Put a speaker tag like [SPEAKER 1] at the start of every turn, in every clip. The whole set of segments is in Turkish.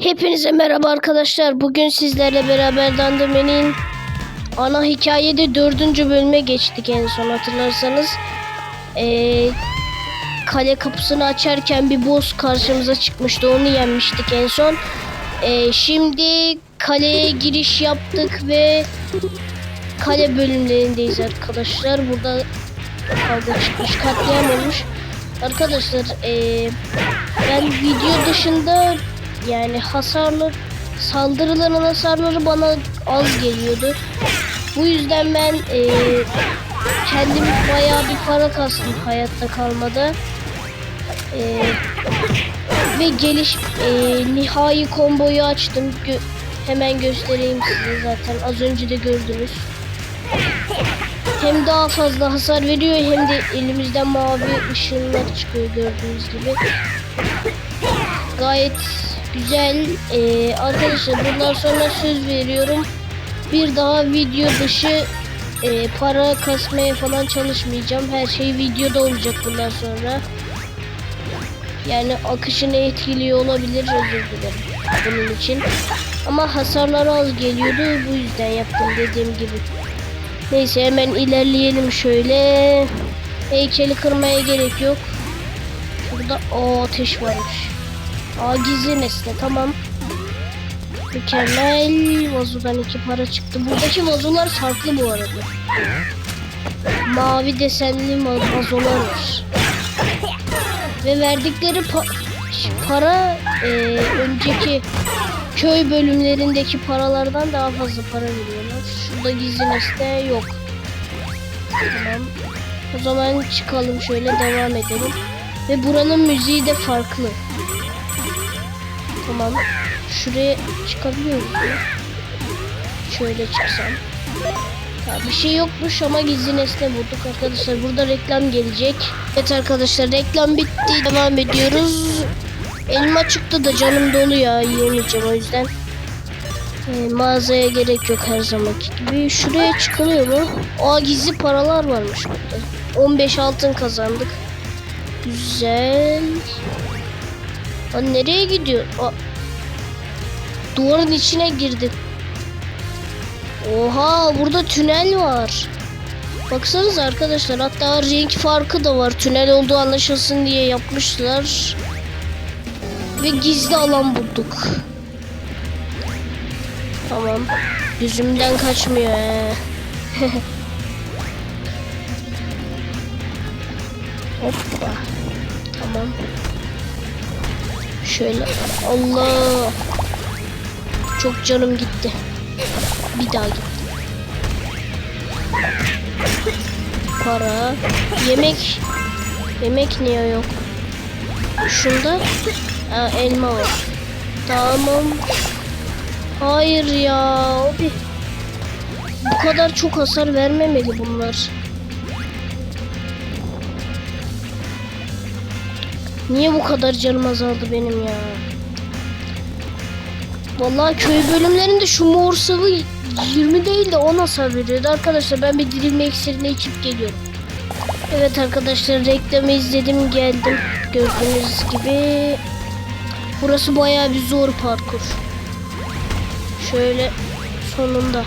[SPEAKER 1] Hepinize merhaba arkadaşlar. Bugün sizlerle beraber Dandemen'in ana hikayede dördüncü bölüme geçtik en son hatırlarsanız. Ee, kale kapısını açarken bir boss karşımıza çıkmıştı. Onu yenmiştik en son. Ee, şimdi kaleye giriş yaptık ve kale bölümlerindeyiz arkadaşlar. Burada kavga çıkmış, katliam olmuş. Arkadaşlar ee, ben video dışında yani hasarlı saldırıların hasarları bana az geliyordu. Bu yüzden ben e, kendim bayağı bir para kastım hayatta kalmada. E, ve geliş e, nihai komboyu açtım. Gö- hemen göstereyim size zaten az önce de gördünüz. Hem daha fazla hasar veriyor hem de elimizden mavi ışınlar çıkıyor gördüğünüz gibi. Gayet güzel. Ee, arkadaşlar bundan sonra söz veriyorum. Bir daha video dışı e, para kasmaya falan çalışmayacağım. Her şey videoda olacak bundan sonra. Yani akışını etkiliyor olabilir özür dilerim bunun için. Ama hasarları az geliyordu bu yüzden yaptım dediğim gibi. Neyse hemen ilerleyelim şöyle. Heykeli kırmaya gerek yok. Şurada o ateş varmış. Aa gizli nesne tamam. Mükemmel. Vazodan iki para çıktı. Buradaki vazolar farklı bu arada. Mavi desenli vazolar var. Ve verdikleri pa- para e, önceki köy bölümlerindeki paralardan daha fazla para veriyorlar. Şurada gizli nesne yok. Tamam. O zaman çıkalım şöyle devam edelim. Ve buranın müziği de farklı. Tamam. Şuraya çıkabiliyor muyum? Şöyle çıksam. Ya bir şey yokmuş ama gizli nesne bulduk arkadaşlar. Burada reklam gelecek. Evet arkadaşlar reklam bitti. Devam ediyoruz. Elma çıktı da canım dolu ya. Yiyemeyeceğim o yüzden. Ee, mağazaya gerek yok her zamanki gibi. Şuraya çıkılıyor mu? Aa gizli paralar varmış burada. 15 altın kazandık. Güzel. Lan nereye gidiyor? Aa, duvarın içine girdi. Oha burada tünel var. Baksanıza arkadaşlar hatta renk farkı da var. Tünel olduğu anlaşılsın diye yapmışlar. Ve gizli alan bulduk. Tamam. Yüzümden kaçmıyor he. Hoppa. Tamam. Şöyle. Allah. Çok canım gitti. Bir daha gitti. Para. Yemek. Yemek niye yok? Şunda. Ha, elma var. Tamam. Hayır ya. O bir... Bu kadar çok hasar vermemeli bunlar. Niye bu kadar canım azaldı benim ya? Vallahi köy bölümlerinde şu mor sıvı 20 değil de 10 hasar veriyordu. Arkadaşlar ben bir dirilme iksirini içip geliyorum. Evet arkadaşlar reklamı izledim geldim. Gördüğünüz gibi. Burası bayağı bir zor parkur. Şöyle sonunda.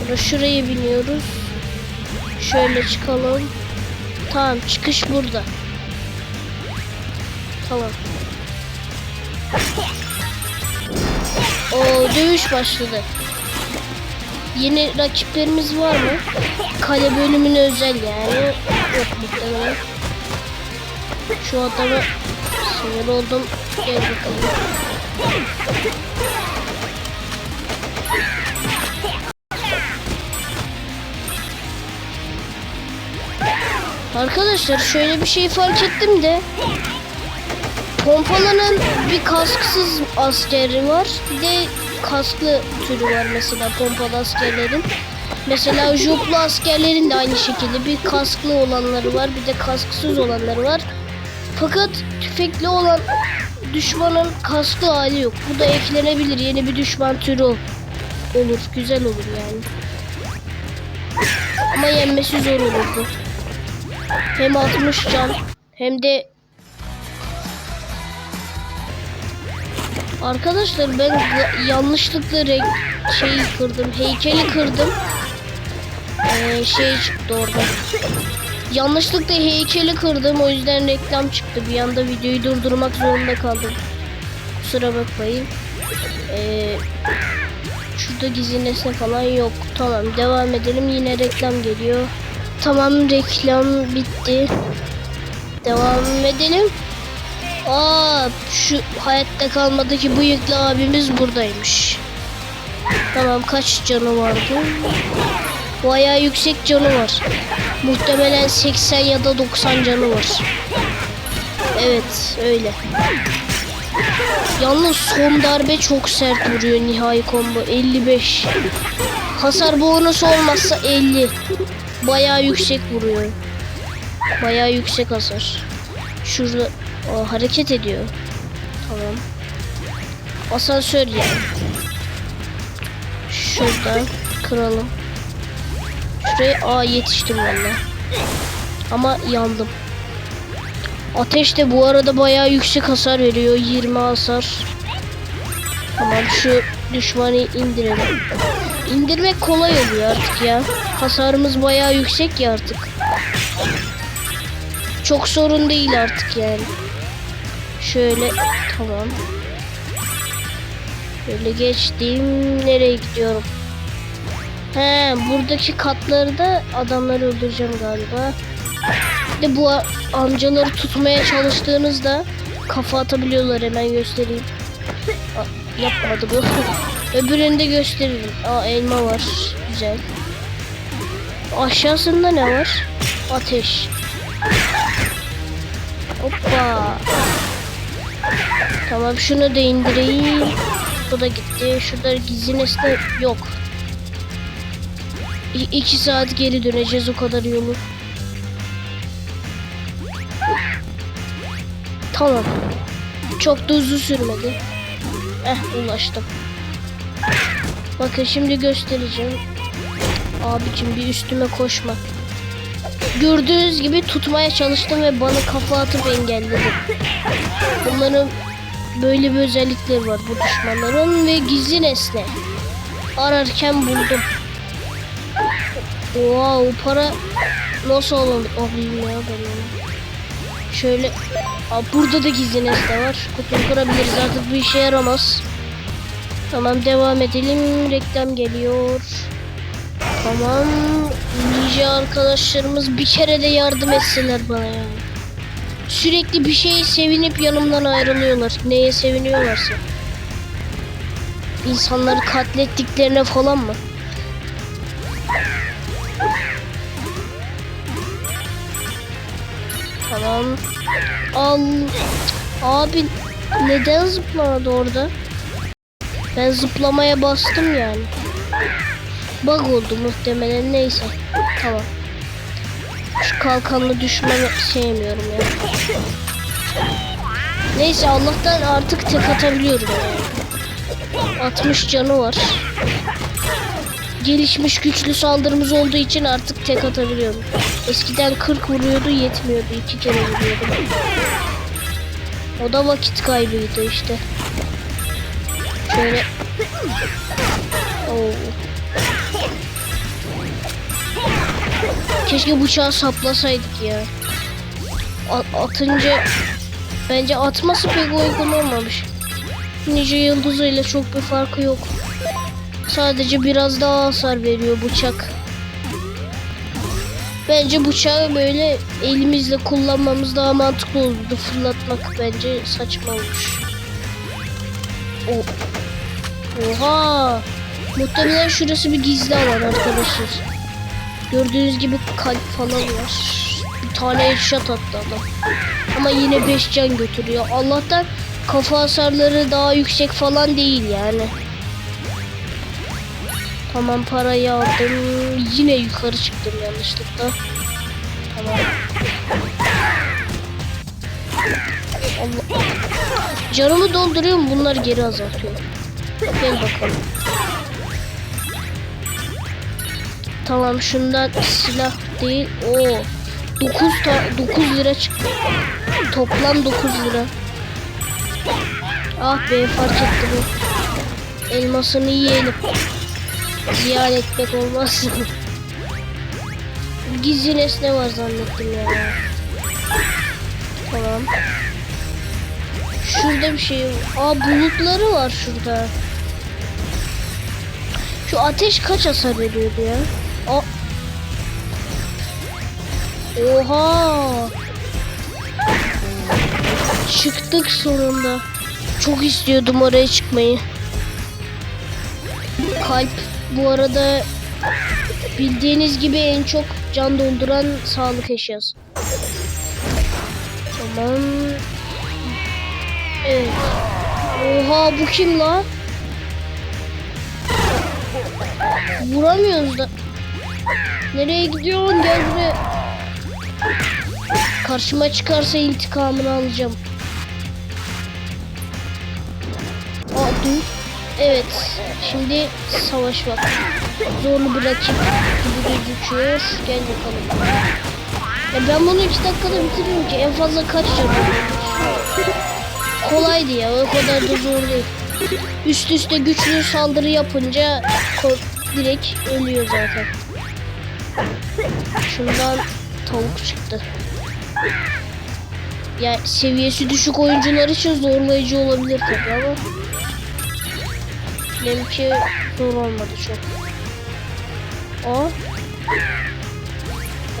[SPEAKER 1] Burada şuraya biniyoruz. Şöyle çıkalım. Tamam çıkış burada. Tamam. O dövüş başladı. Yeni rakiplerimiz var mı? Kale bölümüne özel yani. Yok muhtemelen. Şu adama sinir oldum. Gel bakalım. Arkadaşlar şöyle bir şey fark ettim de Pompalının bir kasksız askeri var. Bir de kasklı türü var mesela pompalı askerlerin. Mesela joplu askerlerin de aynı şekilde bir kasklı olanları var. Bir de kasksız olanları var. Fakat tüfekli olan düşmanın kasklı hali yok. Bu da eklenebilir. Yeni bir düşman türü olur. Güzel olur yani. Ama yenmesi zor olurdu. Hem 60 can hem de Arkadaşlar ben ya- yanlışlıkla renk şeyi kırdım. Heykeli kırdım. Ee, şey çıktı orada. Yanlışlıkla heykeli kırdım. O yüzden reklam çıktı. Bir anda videoyu durdurmak zorunda kaldım. Kusura bakmayın. Ee, şurada gizli nesne falan yok. Tamam devam edelim. Yine reklam geliyor. Tamam reklam bitti. Devam edelim. Aa şu hayatta kalmadaki bıyıklı abimiz buradaymış. Tamam kaç canı vardı? Bayağı yüksek canı var. Muhtemelen 80 ya da 90 canı var. Evet öyle. Yalnız son darbe çok sert vuruyor nihai combo 55. Hasar bonusu olmazsa 50. Bayağı yüksek vuruyor. Bayağı yüksek hasar. Şurada o, hareket ediyor. Tamam. Asansör yani. Şuradan kıralım. Şuraya aa yetiştim valla. Ama yandım. Ateş de bu arada bayağı yüksek hasar veriyor. 20 hasar. Tamam şu düşmanı indirelim. İndirmek kolay oluyor artık ya. Hasarımız bayağı yüksek ya artık. Çok sorun değil artık yani. Şöyle tamam. Böyle geçtim. Nereye gidiyorum? He, buradaki katları da adamları öldüreceğim galiba. De bu amcaları tutmaya çalıştığınızda kafa atabiliyorlar hemen göstereyim. Aa, yapmadı bu. Öbürünü de gösteririm. Aa elma var. Güzel. Aşağısında ne var? Ateş. Hoppa. Tamam şunu da indireyim. Bu da gitti. Şurada gizli nesne yok. İ- iki saat geri döneceğiz o kadar yolu. Tamam. Çok da uzun sürmedi. Eh ulaştım. Bakın şimdi göstereceğim. Abicim bir üstüme koşma. Gördüğünüz gibi tutmaya çalıştım ve bana kafa atıp engelledi. Bunların böyle bir özellikleri var bu düşmanların ve gizli nesne. Ararken buldum. Oha o para nasıl alalım? Alayım ya ben onu. Şöyle Aa, burada da gizli nesne var. Kutuyu kurabiliriz artık bu işe yaramaz. Tamam devam edelim. Reklam geliyor. Tamam. Ninja arkadaşlarımız bir kere de yardım etseler bana yani. Sürekli bir şeye sevinip yanımdan ayrılıyorlar. Neye seviniyorlarsa. İnsanları katlettiklerine falan mı? Tamam. Al. Abi neden zıplamadı orada? Ben zıplamaya bastım yani. Bug oldu muhtemelen neyse. Tamam. Şu kalkanlı düşmanı sevmiyorum ya. Neyse Allah'tan artık tek atabiliyorum yani. 60 canı var. Gelişmiş güçlü saldırımız olduğu için artık tek atabiliyorum. Eskiden 40 vuruyordu yetmiyordu. iki kere vuruyordum. O da vakit kaybıydı işte. Şöyle. Oo. Keşke bıçağı saplasaydık ya. Atınca bence atması pek uygun olmamış. Ninja yıldızıyla çok bir farkı yok. Sadece biraz daha hasar veriyor bıçak. Bence bıçağı böyle elimizle kullanmamız daha mantıklı olurdu. Fırlatmak bence saçma olmuş. O. Oha! Muhtemelen şurası bir gizli alan arkadaşlar. Gördüğünüz gibi kalp falan var. Bir tane headshot attı adam. Ama yine 5 can götürüyor. Allah'tan kafa hasarları daha yüksek falan değil yani. Tamam parayı aldım. Yine yukarı çıktım yanlışlıkla. Tamam. Allah. Canımı dolduruyorum bunlar geri azaltıyor. Gel bakalım. Tamam şundan silah değil. O 9 ta 9 lira çıktı. Toplam 9 lira. Ah be fark etti bu. Elmasını yiyelim. Ziyan etmek olmaz. Gizli nesne var zannettim ya. Tamam. Şurada bir şey var. Aa bulutları var şurada. Şu ateş kaç hasar veriyordu ya? Aa. Oha. Çıktık sonunda. Çok istiyordum oraya çıkmayı. Kalp bu arada bildiğiniz gibi en çok can donduran sağlık eşyası. Tamam. Evet. Oha bu kim la? Vuramıyoruz da. Nereye gidiyorsun? Gel buraya. Karşıma çıkarsa intikamını alacağım. Aa dur. Evet. Şimdi savaş vakti. Zorlu bir rakip gibi gözüküyor. Gel bakalım. Ya ben bunu iki dakikada bitiririm ki. En fazla kaç canım? Kolaydı ya. O kadar da zor değil. Üst üste güçlü saldırı yapınca direkt ölüyor zaten. Şundan tavuk çıktı. Ya seviyesi düşük oyuncular için zorlayıcı olabilir tabii ama benimki zor olmadı çok. O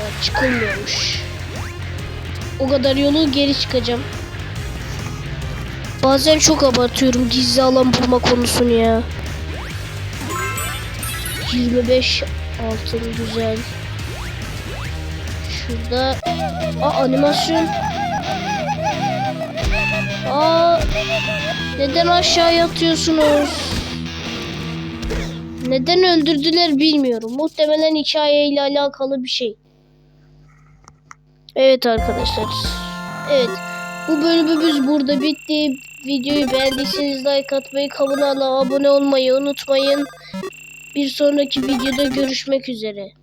[SPEAKER 1] Evet, çıkılmıyormuş. O kadar yolu geri çıkacağım. Bazen çok abartıyorum gizli alan bulma konusunu ya. 25 altın güzel. Şurada Aa animasyon. Aa neden aşağıya atıyorsunuz? Neden öldürdüler bilmiyorum. Muhtemelen hikayeyle alakalı bir şey. Evet arkadaşlar. Evet. Bu bölümümüz burada bitti. Videoyu beğendiyseniz like atmayı, kanala abone olmayı unutmayın. Bir sonraki videoda görüşmek üzere.